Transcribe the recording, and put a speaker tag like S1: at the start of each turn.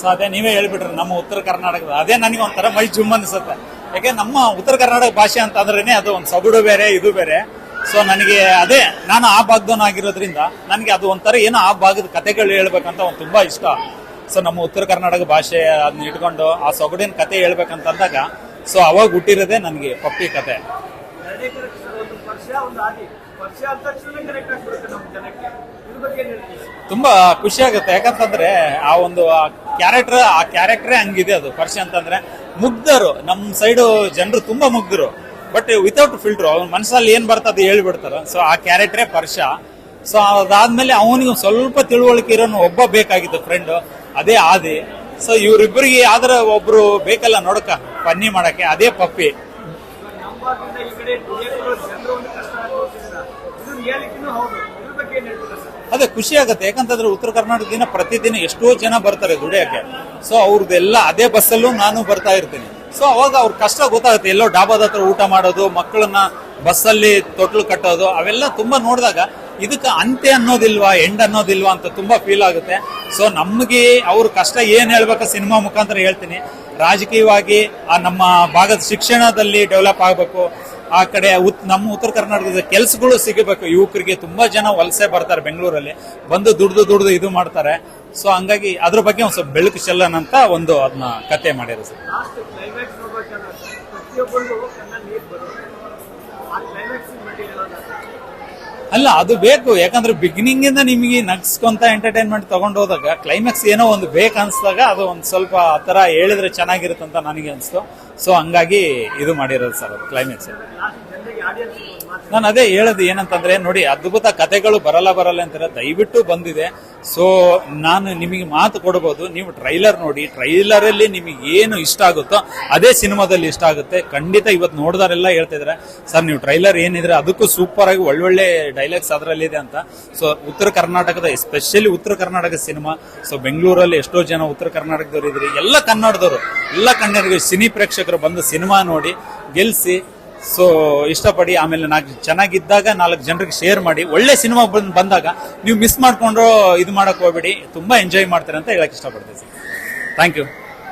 S1: So ಅದೇ ನೀವೇ ಹೇಳ್ಬಿಟ್ರಿ ನಮ್ಮ ಉತ್ತರ ಕರ್ನಾಟಕದ, ಅದೇ ನನಗೆ ಒಂಥರ ಮೈ ಜುಮ್ ಅನ್ಸುತ್ತೆ. ಯಾಕೆ ನಮ್ಮ ಉತ್ತರ ಕರ್ನಾಟಕ ಭಾಷೆ ಅಂತ ಅದು ಒಂದು ಸೊಗಡು ಬೇರೆ, ಇದು ಬೇರೆ. ಸೊ ನನಗೆ ಅದೇ, ನಾನು ಆ ಭಾಗದವನಾಗಿರೋದ್ರಿಂದ ನನಗೆ ಅದು ಒಂಥರ ಏನೋ ಆ ಭಾಗದ ಕತೆಗಳು ಹೇಳ್ಬೇಕಂತ ಒಂದು ತುಂಬಾ ಇಷ್ಟ. ಸೊ ನಮ್ಮ ಉತ್ತರ ಕರ್ನಾಟಕ ಭಾಷೆ ಅದನ್ನ ಇಟ್ಕೊಂಡು ಆ ಸೊಗಡಿನ ಕತೆ ಹೇಳ್ಬೇಕಂತಂದಾಗ ಸೊ ಅವಾಗ ಹುಟ್ಟಿರೋದೇ ನನಗೆ ಪಪ್ಪಿ ಕತೆ
S2: ಒಂದು
S1: ತುಂಬಾ ಖುಷಿ ಆಗುತ್ತೆ. ಯಾಕಂತಂದ್ರೆ ಆ ಒಂದು ಕ್ಯಾರೆಕ್ಟರ್ ಆ ಕ್ಯಾರೆಕ್ಟರೇ ಹಂಗಿದೆ ಅದು. ಪರ್ಷ ಅಂತಂದ್ರೆ ಮುಗ್ಧರು. ನಮ್ಮ ಸೈಡು ಜನರು ತುಂಬಾ ಮುಗ್ಧರು. ಬಟ್ ವಿತೌಟ್ ಫಿಲ್ಟರ್ ಅವ್ನ ಮನಸ್ಸಲ್ಲಿ ಏನ್ ಬರ್ತದೆ ಹೇಳ್ಬಿಡ್ತಾರೆ. ಸೊ ಆ ಕ್ಯಾರೆಕ್ಟರೇ ಪರ್ಷ. ಸೊ ಅದಾದ್ಮೇಲೆ ಅವನಿಗೆ ಸ್ವಲ್ಪ ತಿಳುವಳಿಕೆ ಇರೋನು ಒಬ್ಬ ಬೇಕಾಗಿತ್ತು ಫ್ರೆಂಡ್ ಅದೇ ಆದಿ. ಸೊ ಇವ್ರಿಬ್ಬರಿಗೆ ಆದ್ರೆ ಒಬ್ರು ಬೇಕಲ್ಲ ನೋಡಕ ಪನ್ನಿ ಮಾಡಕ್ಕೆ, ಅದೇ ಪಪ್ಪಿ.
S2: ಈ ಕಡೆ ಒಂದು ಕಷ್ಟ ಇದು ಹೌದು.
S1: ಅದೇ ಖುಷಿ ಆಗುತ್ತೆ. ಯಾಕಂತಂದ್ರೆ ಉತ್ತರ ಕರ್ನಾಟಕದಿಂದ ಪ್ರತಿದಿನ ಎಷ್ಟೋ ಜನ ಬರ್ತಾರೆ ದುಡಿಯಕ್ಕೆ. ಸೊ ಅವ್ರದ್ದೆಲ್ಲ ಅದೇ ಬಸ್ಸಲ್ಲೂ ನಾನು ಬರ್ತಾ ಇರ್ತೀನಿ. ಸೊ ಅವಾಗ ಅವ್ರ ಕಷ್ಟ ಗೊತ್ತಾಗುತ್ತೆ. ಎಲ್ಲೋ ಡಾಬಾದ ಹತ್ರ ಊಟ ಮಾಡೋದು, ಮಕ್ಕಳನ್ನ ಬಸ್ಸಲ್ಲಿ ತೊಟ್ಲು ಕಟ್ಟೋದು, ಅವೆಲ್ಲ ತುಂಬಾ ನೋಡಿದಾಗ ಇದಕ್ಕೆ ಅಂತ್ಯ ಅನ್ನೋದಿಲ್ವಾ, ಎಂಡ್ ಅನ್ನೋದಿಲ್ವಾ ಅಂತ ತುಂಬಾ ಫೀಲ್ ಆಗುತ್ತೆ. ಸೊ ನಮಗೆ ಅವ್ರ ಕಷ್ಟ ಏನ್ ಹೇಳ್ಬೇಕು ಸಿನಿಮಾ ಮುಖಾಂತರ ಹೇಳ್ತೀನಿ. ರಾಜಕೀಯವಾಗಿ ಆ ನಮ್ಮ ಭಾಗದ ಶಿಕ್ಷಣದಲ್ಲಿ ಡೆವಲಪ್ ಆಗಬೇಕು. ಆ ಕಡೆ ಉತ್- ನಮ್ಮ ಉತ್ತರ ಕರ್ನಾಟಕದ ಕೆಲಸಗಳು ಸಿಗಬೇಕು. ಯುವಕರಿಗೆ ತುಂಬಾ ಜನ ವಲಸೆ ಬರ್ತಾರೆ ಬೆಂಗಳೂರಲ್ಲಿ. ಬಂದು ದುಡ್ದು ದುಡ್ದು ಇದು ಮಾಡ್ತಾರೆ. ಸೊ ಹಂಗಾಗಿ ಅದ್ರ ಬಗ್ಗೆ ಒಂದು ಸ್ವಲ್ಪ ಬೆಳಕು ಚೆಲ್ಲೋಣ ಅಂತ ಒಂದು ಅದನ್ನ ಕತೆ ಮಾಡಿರೋ ಸರ್. ಅಲ್ಲ, ಅದು ಬೇಕು. ಯಾಕಂದ್ರೆ ಬಿಗಿನಿಂಗ್ ಇಂದ ನಿಮಗೆ ನಗ್ಸ್ಕೊಂತ ಎಂಟರ್ಟೈನ್ಮೆಂಟ್ ತಗೊಂಡು ಹೋದಾಗ ಕ್ಲೈಮ್ಯಾಕ್ಸ್ ಏನೋ ಒಂದು ಬೇಕು ಅನ್ಸಿದಾಗ ಅದು ಒಂದು ಸ್ವಲ್ಪ ಆ ಥರ ಹೇಳಿದ್ರೆ ಚೆನ್ನಾಗಿರುತ್ತಂತ ನನಗೆ ಅನಿಸ್ತು. ಸೊ ಹಂಗಾಗಿ ಇದು ಮಾಡಿರೋದು ಸರ್ ಅದು ಕ್ಲೈಮ್ಯಾಕ್ಸ್ ನಾನು ಅದೇ ಹೇಳೋದು ಏನಂತಂದ್ರೆ, ನೋಡಿ, ಅದ್ಭುತ ಕಥೆಗಳು ಬರಲ್ಲ ಬರಲ್ಲ ಅಂತಾರೆ. ದಯವಿಟ್ಟು ಬಂದಿದೆ. ಸೊ ನಾನು ನಿಮಗೆ ಮಾತು ಕೊಡಬಹುದು ನೀವು ಟ್ರೈಲರ್ ನೋಡಿ ಟ್ರೈಲರ್ ಅಲ್ಲಿ ನಿಮಗೆ ಏನು ಇಷ್ಟ ಆಗುತ್ತೋ, ಅದೇ ಸಿನಿಮಾದಲ್ಲಿ ಇಷ್ಟ ಆಗುತ್ತೆ. ಖಂಡಿತ ಇವತ್ತು ನೋಡಿದಾರೆಲ್ಲ ಹೇಳ್ತಾ ಇದಾರೆ ಸರ್, ನೀವು ಟ್ರೈಲರ್ ಏನಿದ್ರೆ ಅದಕ್ಕೂ ಸೂಪರ್ ಆಗಿ ಒಳ್ಳೊಳ್ಳೆ ಡೈಲಾಗ್ಸ್ ಅದರಲ್ಲಿದೆ ಅಂತ. ಸೊ ಉತ್ತರ ಕರ್ನಾಟಕದ ಎಸ್ಪೆಷಲಿ ಉತ್ತರ ಕರ್ನಾಟಕ ಸಿನಿಮಾ ಸೊ ಬೆಂಗಳೂರಲ್ಲಿ ಎಷ್ಟೋ ಜನ ಉತ್ತರ ಕರ್ನಾಟಕದವರು ಇದ್ರಿ ಎಲ್ಲ ಕನ್ನಡದವರು, ಎಲ್ಲ ಕನ್ನಡಿಗರು, ಸಿನಿ ಪ್ರೇಕ್ಷಕರು ಬಂದು ಸಿನಿಮಾ ನೋಡಿ, ಗೆಲ್ಸಿ ಸೊ ಇಷ್ಟಪಡಿ ಆಮೇಲೆ ನಾಲ್ಕು ಚೆನ್ನಾಗಿದ್ದಾಗ ನಾಲ್ಕು ಜನರಿಗೆ ಶೇರ್ ಮಾಡಿ, ಒಳ್ಳೆ ಸಿನಿಮಾ ಬಂದ್ ಬಂದಾಗ ನೀವು ಮಿಸ್ ಮಾಡಿಕೊಂಡ್ರು ಇದು ಮಾಡಕ್ ಹೋಗ್ಬೇಡಿ, ತುಂಬಾ ಎಂಜಾಯ್ ಮಾಡ್ತಾರೆ ಅಂತ ಹೇಳಕ್ಕೆ ಇಷ್ಟಪಡ್ತೀನಿ ಸರ್ ಥ್ಯಾಂಕ್ ಯು